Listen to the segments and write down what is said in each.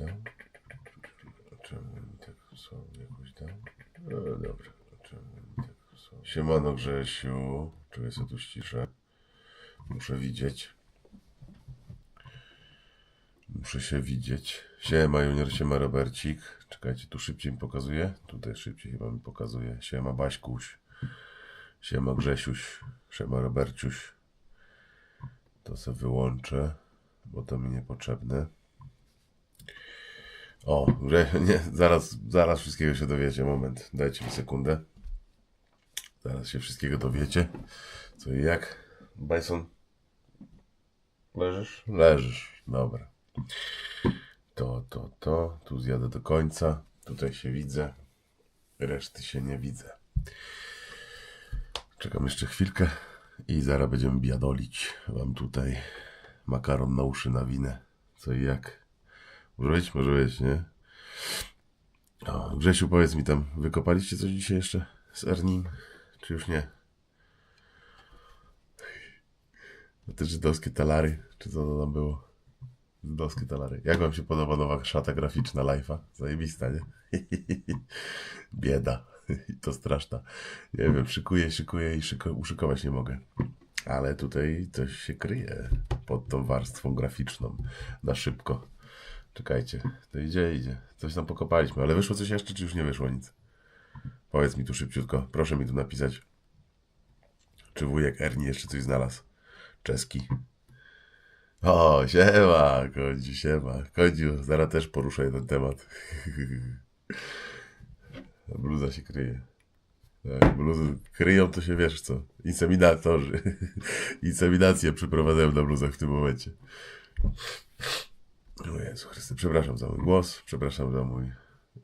dał? Czemu mi tak słownie jakoś dał? No dobra, czemu mi tak. Siemano Grzesiu, czuję sobie tu ściszę. Muszę widzieć. Muszę się widzieć. Siema Junior, siema Robercik. Czekajcie, tu szybciej mi pokazuje. Tutaj szybciej chyba mi pokazuje. Siema Baśkuś. Siema Grzesiuś. Siema Roberciuś. To sobie wyłączę, bo to mi niepotrzebne. O, nie, zaraz, zaraz wszystkiego się dowiecie. Moment, dajcie mi sekundę. Zaraz się wszystkiego dowiecie. Co i jak? Bajson? Leżysz? Leżysz, dobra. To, to, to. Tu zjadę do końca. Tutaj się widzę. Reszty się nie widzę. Czekam jeszcze chwilkę i zaraz będziemy biadolić wam tutaj makaron na uszy nawinę. Co i jak? Może być, może być, nie? O, Grzesiu, powiedz mi tam, wykopaliście coś dzisiaj jeszcze z Ernim? Czy już nie? No te żydowskie talary, czy co to tam było? Żydowskie talary. Jak wam się podoba nowa szata graficzna Life'a? Zajebista, nie? Bieda. To straszna. Nie wiem, szykuję, szykuję i szyko, uszykować nie mogę. Ale tutaj coś się kryje pod tą warstwą graficzną na szybko. Czekajcie, to idzie, idzie. Coś tam pokopaliśmy, ale wyszło coś jeszcze, czy już nie wyszło nic? Powiedz mi tu szybciutko, proszę mi tu napisać. Czy wujek Ernie jeszcze coś znalazł? Czeski. O, siema, Kodziu, siema. Kodziu, zaraz też poruszę ten temat. Bluza się kryje. Tak, bluzy kryją, to się wiesz co. Inseminatorzy. Inseminację przeprowadzają na bluzach w tym momencie. O Jezu Chryste, przepraszam za mój głos, przepraszam za mój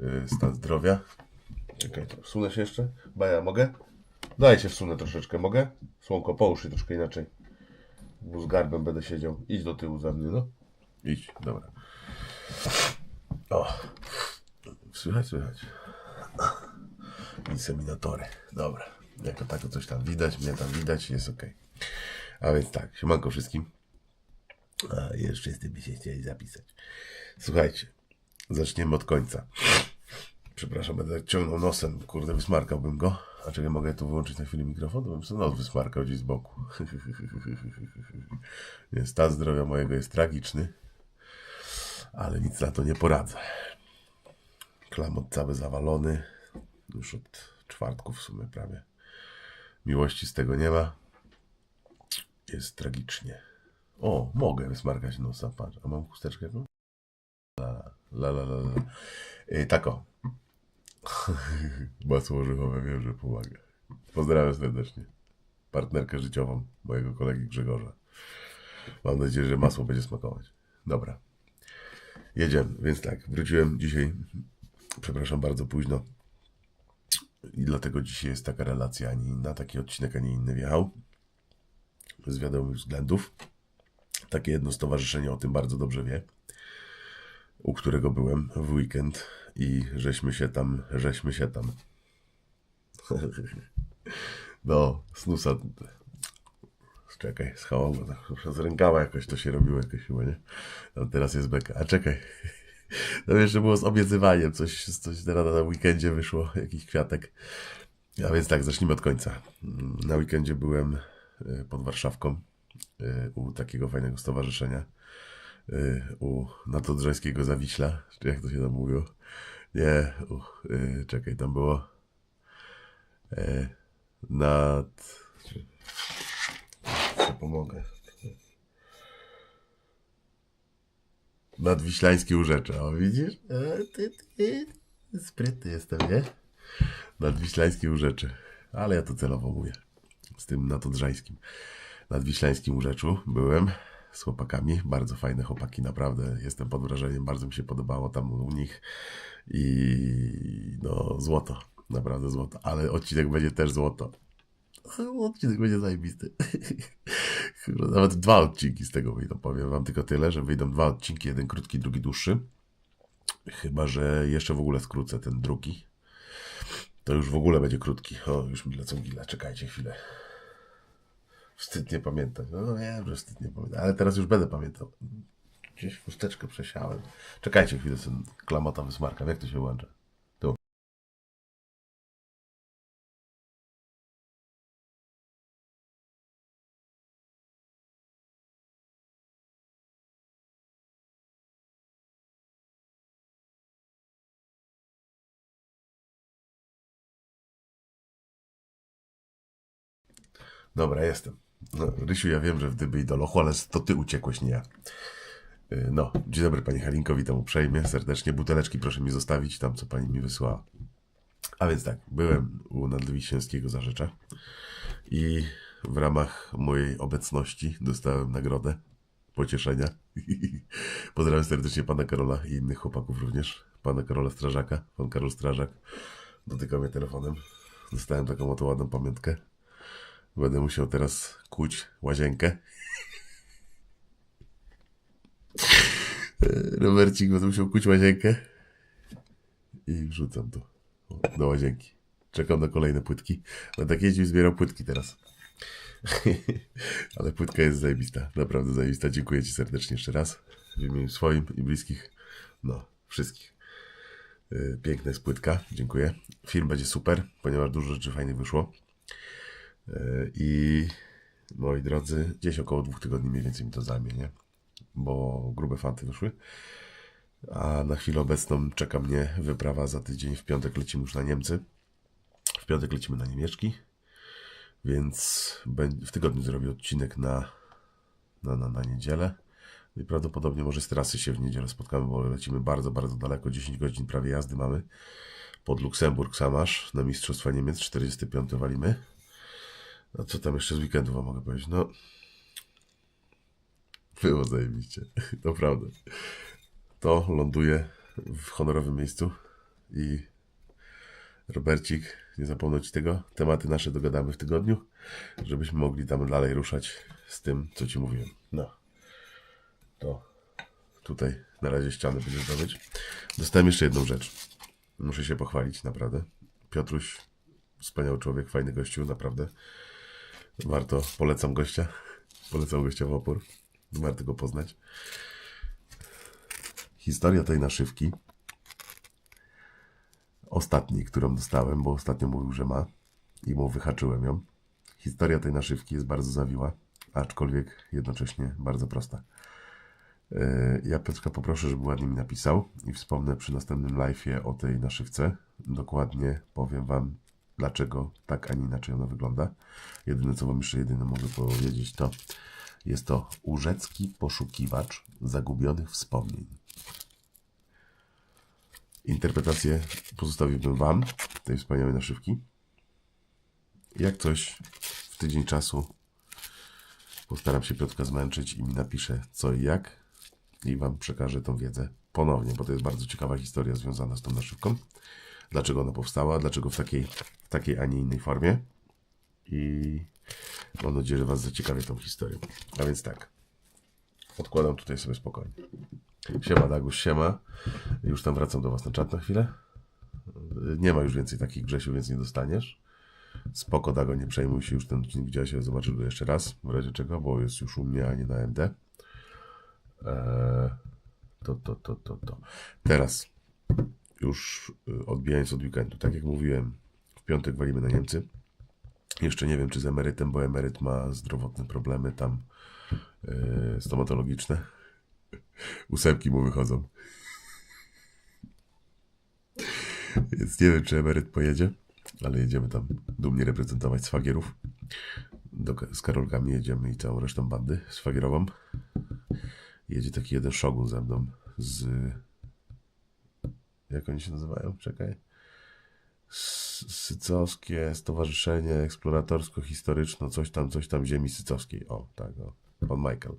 y, stan zdrowia. Czekaj, to wsunę się jeszcze? Baja, mogę? Daj się wsunę troszeczkę, mogę? Słonko, połóż się troszkę inaczej. Bo z garbem będę siedział. Idź do tyłu za mnie, no. Idź, dobra. O, słychać, słychać. Inseminatory, dobra. Jako tako coś tam widać, mnie tam widać, jest ok. A więc tak, siemanko wszystkim. A jeszcze z tym by się chcieli zapisać. Słuchajcie, zaczniemy od końca. Przepraszam, będę ciągnął nosem. Kurde, wysmarkałbym go. A czekaj, mogę tu wyłączyć na chwilę mikrofon? To bym sobie nos wysmarkał gdzieś z boku. Nie, Stan zdrowia mojego jest tragiczny. Ale nic na to nie poradzę. Klamot cały zawalony. Już od czwartku w sumie prawie. Miłości z tego nie ma. Jest tragicznie. O, mogę wysmarkać nosa, patrz. A mam chusteczkę jakąś? La, la, la, la. la. Yy, tako. Masło orzechowe wiem, że pomaga. Pozdrawiam serdecznie. Partnerkę życiową mojego kolegi Grzegorza. Mam nadzieję, że masło będzie smakować. Dobra. Jedziemy. Więc tak, wróciłem dzisiaj, przepraszam bardzo późno. I dlatego dzisiaj jest taka relacja, a nie inna. Taki odcinek, a nie inny wjechał. Z wiadomych względów. Takie jedno stowarzyszenie o tym bardzo dobrze wie, u którego byłem w weekend i żeśmy się tam, żeśmy się tam. No, snusa. Czekaj, go tak przez rękawa jakoś to się robiło jakoś chyba, nie? No, teraz jest beka. A czekaj. No jeszcze było z obiecywaniem, coś, coś teraz na weekendzie wyszło, jakiś kwiatek. A więc tak, zacznijmy od końca. Na weekendzie byłem y, pod Warszawką u takiego fajnego stowarzyszenia y, u Natodrzańskiego Zawiśla, czy jak to się tam mówiło. Nie, y, czekaj, tam było y, nad... Co pomogę? Nadwiślańskie Urzecze, o widzisz? E, ty, ty, sprytny jestem, nie? Nadwiślańskie Urzecze. Ale ja to celowo mówię. Z tym natodrzańskim. Nadwiślańskim Urzeczu byłem z chłopakami. Bardzo fajne chłopaki, naprawdę. Jestem pod wrażeniem. Bardzo mi się podobało tam u nich. I no, złoto. Naprawdę złoto. Ale odcinek będzie też złoto. Odcinek będzie zajebisty. Nawet dwa odcinki z tego wyjdą. Powiem wam tylko tyle, że wyjdą dwa odcinki. Jeden krótki, drugi dłuższy. Chyba, że jeszcze w ogóle skrócę ten drugi. To już w ogóle będzie krótki. O, już mi lecą gile. Czekajcie chwilę. Wstyd nie pamiętać. No wiem, że wstyd nie pamiętać, ale teraz już będę pamiętał. Gdzieś chusteczkę przesiałem. Czekajcie chwilę, ten klamota wysmarka. Jak to się włącza? Tu. Dobra, jestem. No, Rysiu, ja wiem, że w dyby i do lochu, ale to ty uciekłeś, nie ja. Y, No, dzień dobry Pani Halinko, witam uprzejmie, serdecznie. Buteleczki proszę mi zostawić tam, co Pani mi wysłała. A więc tak, byłem u Nadwiśniewskiego Zarzecza i w ramach mojej obecności dostałem nagrodę pocieszenia. Pozdrawiam serdecznie Pana Karola i innych chłopaków również. Pana Karola Strażaka, Pan Karol Strażak dotykał mnie telefonem. Dostałem taką oto ładną pamiątkę. Będę musiał teraz kuć łazienkę. Robercik będę musiał kuć łazienkę. I wrzucam to do łazienki. Czekam na kolejne płytki. Będę tak jeździł i zbierał płytki teraz. Ale płytka jest zajebista. Naprawdę zajebista. Dziękuję Ci serdecznie jeszcze raz. W imieniu swoim i bliskich. No, wszystkich. Yy, Piękna jest płytka. Dziękuję. Film będzie super, ponieważ dużo rzeczy fajnych wyszło. Yy, I moi drodzy, gdzieś około dwóch tygodni mniej więcej mi to zajmie, nie? Bo grube fanty wyszły. A na chwilę obecną czeka mnie wyprawa za tydzień. W piątek lecimy już na Niemcy. W piątek lecimy na Niemieczki. Więc w tygodniu zrobię odcinek na, na, na, na niedzielę. I prawdopodobnie może z trasy się w niedzielę spotkamy, bo lecimy bardzo, bardzo daleko. 10 godzin prawie jazdy mamy. Pod Luksemburg sam aż na Mistrzostwa Niemiec. 45 walimy. A co tam jeszcze z weekendu wam mogę powiedzieć? No, było zajebiście. Naprawdę. To ląduje w honorowym miejscu i Robercik, nie zapomnąć tego. Tematy nasze dogadamy w tygodniu, żebyśmy mogli tam dalej ruszać z tym, co ci mówiłem. No. To tutaj na razie ścianę będzie zdobyć. Dostałem jeszcze jedną rzecz. Muszę się pochwalić, naprawdę. Piotruś, wspaniały człowiek, fajny gościu, naprawdę. Warto, polecam gościa. Polecam gościa w opór. Warto go poznać. Historia tej naszywki. Ostatniej, którą dostałem, bo ostatnio mówił, że ma i mu wyhaczyłem ją. Historia tej naszywki jest bardzo zawiła, aczkolwiek jednocześnie bardzo prosta. Yy, Ja Piotrka poproszę, żeby ładnie mi napisał i wspomnę przy następnym live'ie o tej naszywce. Dokładnie powiem Wam, dlaczego tak, a nie inaczej ona wygląda. Jedyne, co Wam jeszcze jedyne mogę powiedzieć, to jest to Urzecki Poszukiwacz Zagubionych Wspomnień. Interpretację pozostawiłbym Wam, tej wspaniałej naszywki. Jak coś w tydzień czasu postaram się Piotrka zmęczyć i mi napisze co i jak i Wam przekażę tą wiedzę ponownie, bo to jest bardzo ciekawa historia związana z tą naszywką. Dlaczego ona powstała, dlaczego w takiej, w takiej, a nie innej formie. I mam nadzieję, że Was zaciekawię tą historią. A więc tak, odkładam tutaj sobie spokojnie. Siema Daguś, siema. Już tam wracam do Was na czat na chwilę. Nie ma już więcej takich Grzesiu, więc nie dostaniesz. Spoko, Dago, nie przejmuj się, już ten odcinek widziałeś, ale zobaczysz go jeszcze raz, w razie czego, bo jest już u mnie, a nie na MD. Eee, to, to, to, to, to. Teraz, już y, odbijając od weekendu, tak jak mówiłem, w piątek walimy na Niemcy. Jeszcze nie wiem, czy z emerytem, bo emeryt ma zdrowotne problemy tam yy, stomatologiczne. Ósemki mu wychodzą. Więc nie wiem, czy emeryt pojedzie, ale jedziemy tam dumnie reprezentować swagierów. Do, z Karolkami jedziemy i całą resztą bandy swagierową. Jedzie taki jeden szogun ze mną z... Jak oni się nazywają? Czekaj. Sycowskie Stowarzyszenie Eksploratorsko-Historyczno, coś tam, coś tam ziemi sycowskiej. O, tak, o. Pan Michael.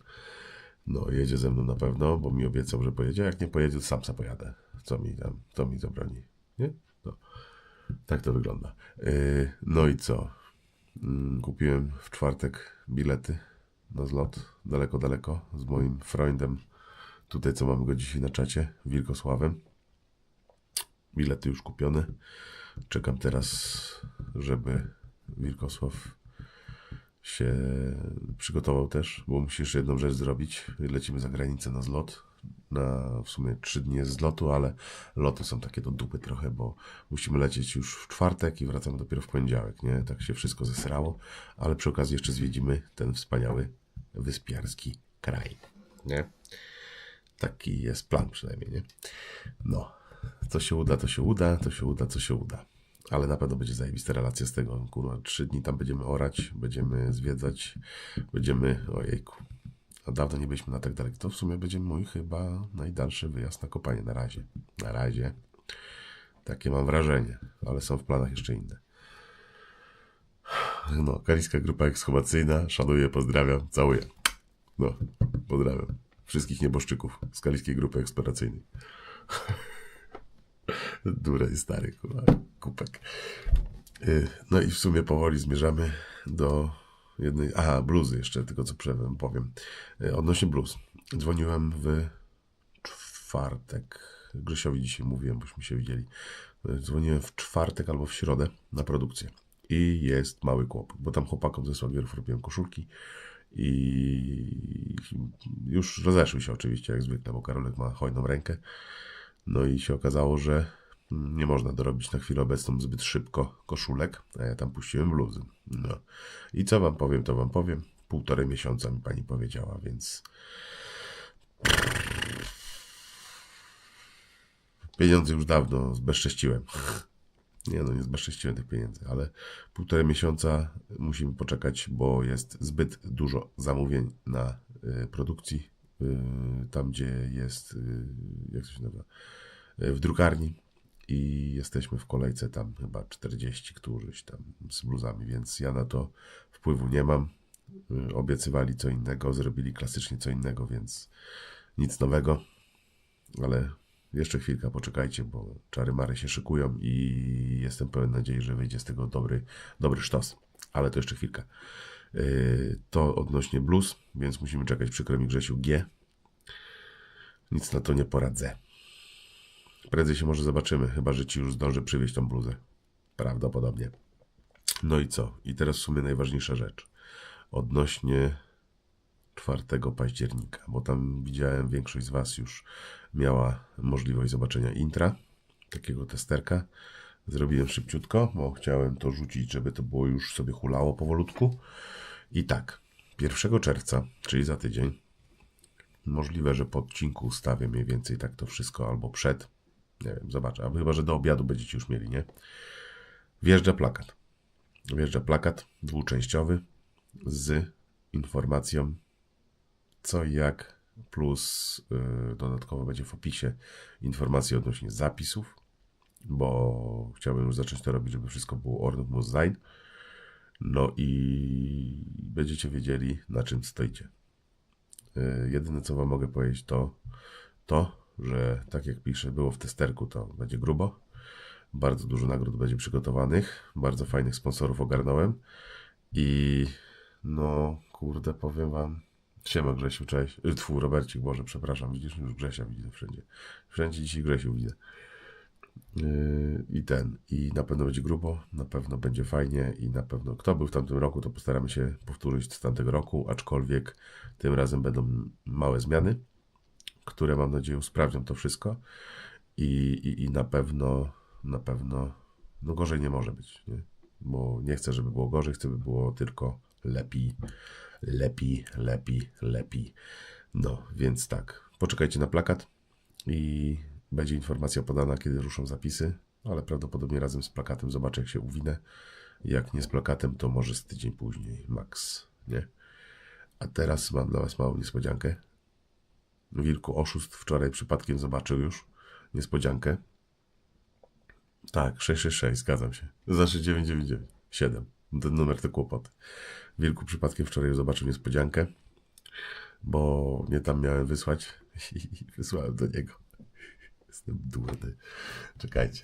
No, jedzie ze mną na pewno, bo mi obiecał, że pojedzie. Jak nie pojedzie, to sam se pojadę. Co mi tam, to mi zabroni. Nie? No. Tak to wygląda. Yy, no i co? Mm, Kupiłem w czwartek bilety na zlot daleko, daleko z moim Freundem. Tutaj, co mamy go dzisiaj na czacie, Wilkosławem. Bilety już kupione. Czekam teraz, żeby Wilkosław się przygotował też, bo musisz jedną rzecz zrobić. Lecimy za granicę na zlot. Na w sumie trzy dni jest zlotu, ale loty są takie do dupy trochę, bo musimy lecieć już w czwartek i wracamy dopiero w poniedziałek, nie? Tak się wszystko zesrało, ale przy okazji jeszcze zwiedzimy ten wspaniały wyspiarski kraj, nie? Taki jest plan przynajmniej, nie? No, co się uda, to się uda, to się uda, co się uda. Ale na pewno będzie zajebista relacja z tego. Kurwa, trzy dni tam będziemy orać, będziemy zwiedzać, będziemy, ojejku. A dawno nie byliśmy na tak daleko. To w sumie będzie mój chyba najdalszy wyjazd na kopanie na razie. Na razie. Takie mam wrażenie, ale są w planach jeszcze inne. No, Kaliska Grupa Ekshumacyjna. Szanuję, pozdrawiam, całuję. No, pozdrawiam. Wszystkich nieboszczyków z Kaliskiej Grupy Eksploracyjnej. Durej stary, kurwa, kupek. Y, No i w sumie powoli zmierzamy do jednej... Aha, bluzy jeszcze, tylko co powiem. Y, Odnośnie bluz. Dzwoniłem w czwartek. Grzesiowi dzisiaj mówiłem, bośmy się widzieli. Y, Dzwoniłem w czwartek albo w środę na produkcję. I jest mały kłopot, bo tam chłopakom ze Sławierów robiłem koszulki i już rozeszły się oczywiście, jak zwykle, bo Karolek ma hojną rękę. No i się okazało, że nie można dorobić na chwilę obecną zbyt szybko koszulek, a ja tam puściłem bluzy. No. I co wam powiem, to wam powiem. Półtorej miesiąca mi pani powiedziała, więc pieniądze już dawno zbezcześciłem. Nie no, nie zbezcześciłem tych pieniędzy, ale półtorej miesiąca musimy poczekać, bo jest zbyt dużo zamówień na y, produkcji. Y, tam, gdzie jest, jak to się nazywa, w drukarni. I jesteśmy w kolejce tam chyba 40 któryś tam z bluzami, więc ja na to wpływu nie mam. Y, Obiecywali co innego, zrobili klasycznie co innego, więc nic nowego ale jeszcze chwilkę poczekajcie, bo czary mary się szykują i jestem pełen nadziei, że wyjdzie z tego dobry, dobry sztos. Ale to jeszcze chwilkę. Yy, To odnośnie blues, więc musimy czekać. Przykro mi Grzesiu G. Nic na to nie poradzę. Prędzej się może zobaczymy, chyba że ci już zdążę przywieźć tą bluzę. Prawdopodobnie. No i co? I teraz w sumie najważniejsza rzecz. Odnośnie 4 października, bo tam widziałem większość z Was już miała możliwość zobaczenia intra, takiego testerka. Zrobiłem szybciutko, bo chciałem to rzucić, żeby to było już sobie hulało powolutku. I tak, 1 czerwca, czyli za tydzień, możliwe, że po odcinku ustawię mniej więcej tak to wszystko, albo przed, nie wiem, zobaczę, albo chyba, że do obiadu będziecie już mieli, nie? Wjeżdża plakat. Wjeżdża plakat dwuczęściowy z informacją co i jak, plus y, dodatkowo będzie w opisie informacje odnośnie zapisów, bo chciałbym już zacząć to robić, żeby wszystko było Ornów muss sein. No i będziecie wiedzieli, na czym stoicie. Y, jedyne, co Wam mogę powiedzieć, to to, że tak jak piszę, było w testerku, to będzie grubo. Bardzo dużo nagród będzie przygotowanych. Bardzo fajnych sponsorów ogarnąłem. I no, kurde, powiem Wam. Siema Grzesiu, cześć. Y, Tfu, Robercik, Boże, przepraszam. Widzisz, już Grzesia widzę wszędzie. Wszędzie dzisiaj Grzesiu widzę. Yy, I ten, i na pewno będzie grubo, na pewno będzie fajnie i na pewno kto był w tamtym roku, to postaramy się powtórzyć z tamtego roku, aczkolwiek tym razem będą małe zmiany, które mam nadzieję usprawnią to wszystko i, i, i na pewno, na pewno, no gorzej nie może być, nie? bo nie chcę, żeby było gorzej, chcę, by było tylko lepiej, lepiej, lepiej, lepiej. No, więc tak, poczekajcie na plakat i będzie informacja podana, kiedy ruszą zapisy, ale prawdopodobnie razem z plakatem zobaczę, jak się uwinę. Jak nie z plakatem, to może z tydzień później, max, nie? A teraz mam dla Was małą niespodziankę. Wilku Oszust wczoraj przypadkiem zobaczył już niespodziankę. Tak, 666, zgadzam się. Znaczy 999, 7. Ten numer to kłopot. Wilku przypadkiem wczoraj zobaczył niespodziankę, bo nie tam miałem wysłać i wysłałem do niego. Jestem durny. Czekajcie,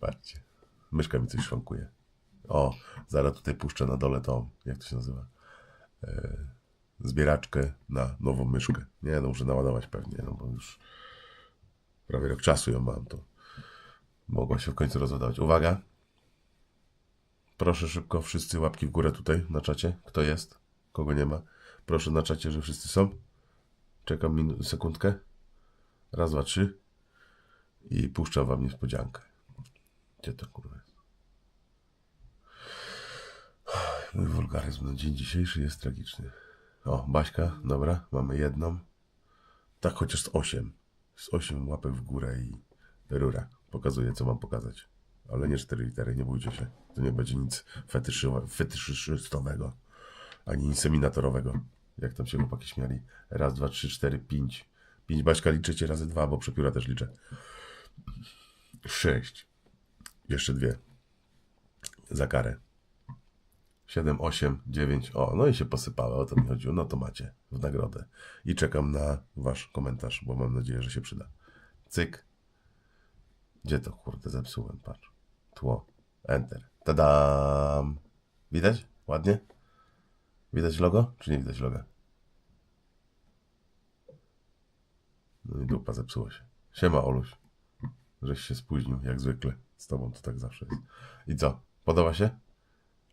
patrzcie. Myszka mi coś szwankuje. O, zaraz tutaj puszczę na dole tą, jak to się nazywa? E, zbieraczkę na nową myszkę. Nie, no muszę naładować pewnie, no bo już prawie rok czasu ją mam, to mogła się w końcu rozładować. Uwaga! Proszę szybko, wszyscy łapki w górę tutaj na czacie. Kto jest? Kogo nie ma? Proszę na czacie, że wszyscy są. Czekam minu- sekundkę. Raz, dwa, trzy. I puszczam wam niespodziankę. Gdzie to kurwa jest? Mój wulgaryzm na dzień dzisiejszy jest tragiczny. O, Baśka, dobra, mamy jedną. Tak chociaż z osiem. Z osiem łapek w górę i rura. Pokazuję, co mam pokazać. Ale nie cztery litery, nie bójcie się. To nie będzie nic fetyszy, fetyszystowego. Ani inseminatorowego. Jak tam się chłopaki śmiali. Raz, dwa, trzy, cztery, pięć. Pięć Baśka liczycie razy dwa, bo przepióra też liczę. Sześć. Jeszcze dwie. Za karę. 7, 8, 9. O, no i się posypały, o to mi chodziło. No to macie w nagrodę. I czekam na wasz komentarz, bo mam nadzieję, że się przyda. Cyk. Gdzie to kurde zepsułem? Patrz. Tło. Enter. Tadam. Widać? Ładnie? Widać logo? Czy nie widać loga? No i dupa zepsuło się. Siema Oluś. Żeś się spóźnił, jak zwykle. Z tobą to tak zawsze jest. I co? Podoba się?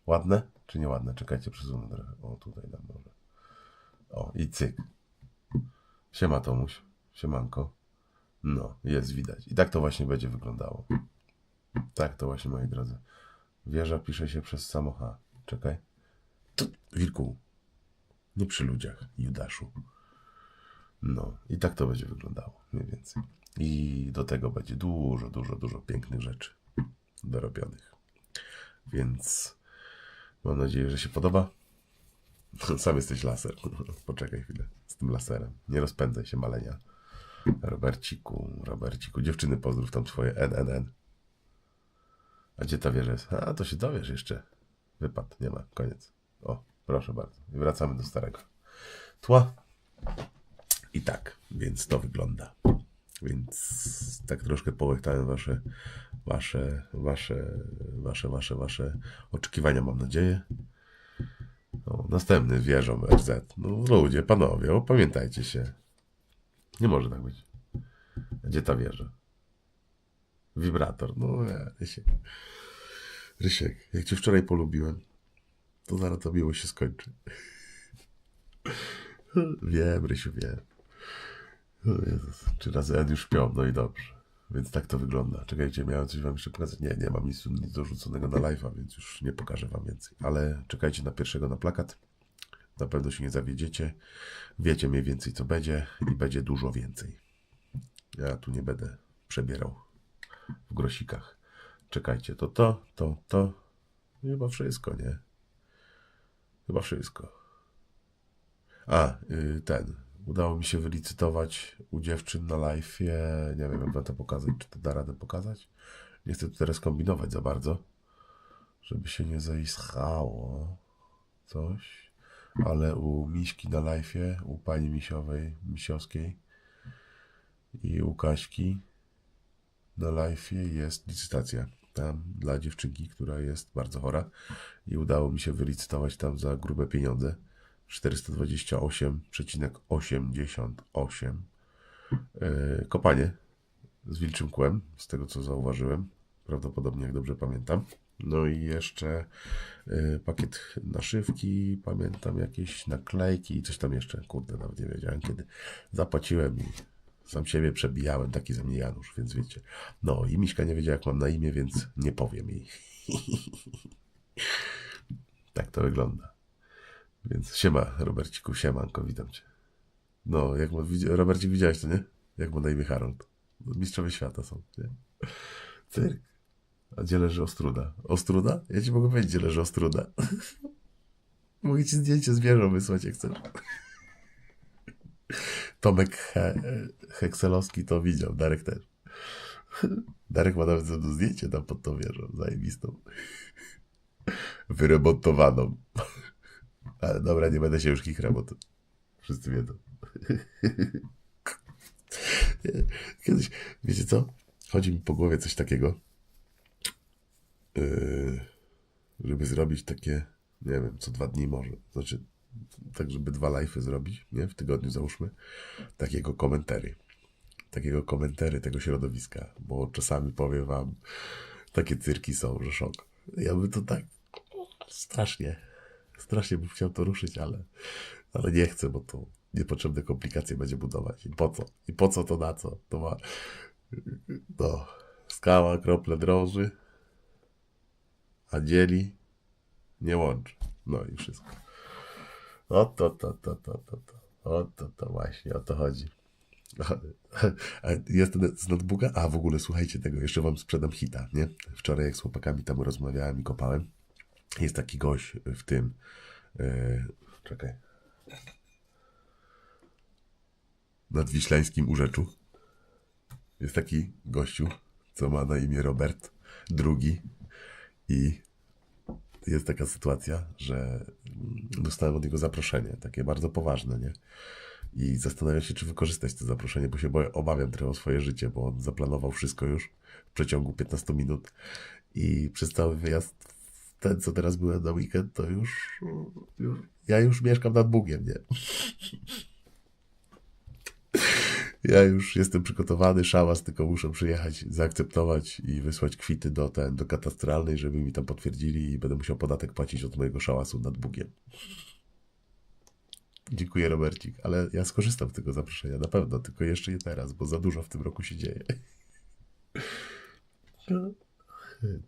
Ładne czy nieładne? Czekajcie, przesunę trochę. O, tutaj dam może. O, i cyk. Siema Tomuś. Siemanko. No, jest widać. I tak to właśnie będzie wyglądało. Tak to właśnie, moi drodzy. Wieża pisze się przez samo H. Czekaj. Wilku. Nie przy ludziach, Judaszu. No, i tak to będzie wyglądało, mniej więcej. I do tego będzie dużo, dużo, dużo pięknych rzeczy dorobionych. Więc mam nadzieję, że się podoba. Sam jesteś laser. Poczekaj chwilę z tym laserem. Nie rozpędzaj się, malenia. Roberciku, Roberciku. Dziewczyny, pozdrów tam swoje NNN. A gdzie ta wieża jest? A, to się dowiesz jeszcze. Wypad, nie ma, koniec. O, proszę bardzo. I wracamy do starego tła. I tak, więc to wygląda. Więc tak troszkę połechtałem wasze, wasze, wasze, wasze, wasze, wasze oczekiwania, mam nadzieję. No, następny wieżą RZ. No ludzie, panowie, opamiętajcie się. Nie może tak być. Gdzie ta wieża? Wibrator. No nie, Rysiek. Rysiek, jak cię wczoraj polubiłem, to zaraz to miło się skończy. Wiem, Rysiu, wiem. O Jezus, czy razy Ed już śpią, no i dobrze. Więc tak to wygląda. Czekajcie, miałem coś wam jeszcze pokazać. Nie, nie mam nic, nic dorzuconego na live'a, więc już nie pokażę wam więcej. Ale czekajcie na pierwszego na plakat. Na pewno się nie zawiedziecie. Wiecie mniej więcej co będzie i będzie dużo więcej. Ja tu nie będę przebierał w grosikach. Czekajcie, to to, to, to. Chyba wszystko, nie? Chyba wszystko. A, y, ten. Udało mi się wylicytować u dziewczyn na live. Nie wiem, jak to pokazać. Czy to da radę pokazać? Nie chcę tu teraz kombinować za bardzo, żeby się nie zaischało coś. Ale u Miśki na live, u pani Misiowej, Misiowskiej i u Kaśki na live jest licytacja. Tam dla dziewczynki, która jest bardzo chora. I udało mi się wylicytować tam za grube pieniądze. 428,88 yy, kopanie z wilczym kłem, z tego co zauważyłem, prawdopodobnie jak dobrze pamiętam. No i jeszcze yy, pakiet naszywki, pamiętam jakieś naklejki i coś tam jeszcze, kurde, nawet nie wiedziałem kiedy. Zapłaciłem i sam siebie przebijałem, taki ze mnie Janusz, więc wiecie. No i Miśka nie wiedziała jak mam na imię, więc nie powiem jej. tak to wygląda. Więc siema, Roberciku, siemanko, witam cię. No, jak Robercik widziałeś to, nie? Jak ma na imię Harold. No, Mistrzowie świata są, nie? Cyrk. A gdzie leży Ostruda? Ostruda? Ja ci mogę powiedzieć, gdzie leży Ostruda. mogę ci zdjęcie z wieżą wysłać, jak chcesz. Tomek He Hekselowski to widział, Darek też. Darek ma nawet zdjęcie tam pod tą wieżą, zajebistą. Wyremontowaną. Ale dobra, nie będę się już kichrał, bo to wszyscy wiedzą. Kiedyś, wiecie co? Chodzi mi po głowie coś takiego, yy, żeby zrobić takie, nie wiem, co dwa dni może. Znaczy, tak, żeby dwa live'y zrobić, nie? W tygodniu załóżmy. Takiego komentary. Takiego komentary tego środowiska, bo czasami powiem wam, takie cyrki są, że szok. Ja bym to tak strasznie, Strasznie bym chciał to ruszyć, ale, ale nie chcę, bo to niepotrzebne komplikacje będzie budować. I po co? I po co to na co? To ma no, skała, krople drąży, a dzieli nie łączy. No i wszystko. O to, to, to, to, to, to. O to, to właśnie, o to chodzi. A Jest z notebooka? A w ogóle słuchajcie tego, jeszcze wam sprzedam hita, nie? Wczoraj jak z chłopakami tam rozmawiałem i kopałem, jest taki gość w tym. Yy, czekaj. Nad Wiślańskim Urzeczu. Jest taki gościu, co ma na imię Robert, drugi. I jest taka sytuacja, że dostałem od niego zaproszenie, takie bardzo poważne, nie? I zastanawiam się, czy wykorzystać to zaproszenie, bo się boję, obawiam trochę o swoje życie, bo on zaplanował wszystko już w przeciągu 15 minut i przez cały wyjazd, ten co teraz byłem na weekend, to już, już ja już mieszkam nad Bugiem, nie? Ja już jestem przygotowany, szałas, tylko muszę przyjechać, zaakceptować i wysłać kwity do, ten, do katastralnej, żeby mi tam potwierdzili i będę musiał podatek płacić od mojego szałasu nad Bugiem. Dziękuję, Robercik, ale ja skorzystam z tego zaproszenia, na pewno, tylko jeszcze nie teraz, bo za dużo w tym roku się dzieje.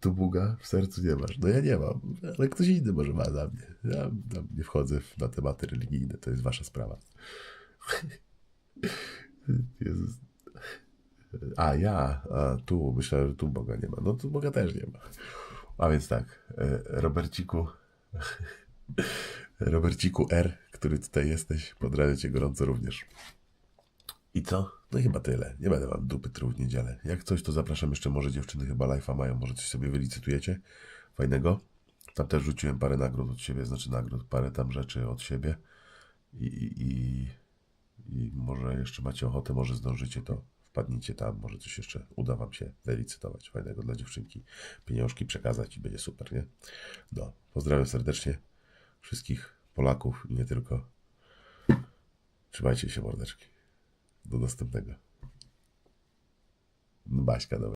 Tu Buga w sercu nie masz. No ja nie mam, ale ktoś inny może ma za mnie. Ja tam nie wchodzę na tematy religijne, to jest wasza sprawa. Jezus. A ja, a tu, myślałem, że tu Boga nie ma. No tu Boga też nie ma. A więc tak, e, Roberciku, Roberciku R, który tutaj jesteś, pozdrawiam cię gorąco również. I co? No chyba tyle. Nie będę wam dupy truł w niedzielę. Jak coś, to zapraszam jeszcze, może dziewczyny chyba live'a mają, może coś sobie wylicytujecie fajnego. Tam też rzuciłem parę nagród od siebie, znaczy nagród, parę tam rzeczy od siebie. I, i, i, i może jeszcze macie ochotę, może zdążycie, to wpadnijcie tam, może coś jeszcze uda wam się wylicytować fajnego dla dziewczynki. Pieniążki przekazać i będzie super, nie? No, pozdrawiam serdecznie wszystkich Polaków i nie tylko. Trzymajcie się, mordeczki. Do następnego. Baśka, dobra.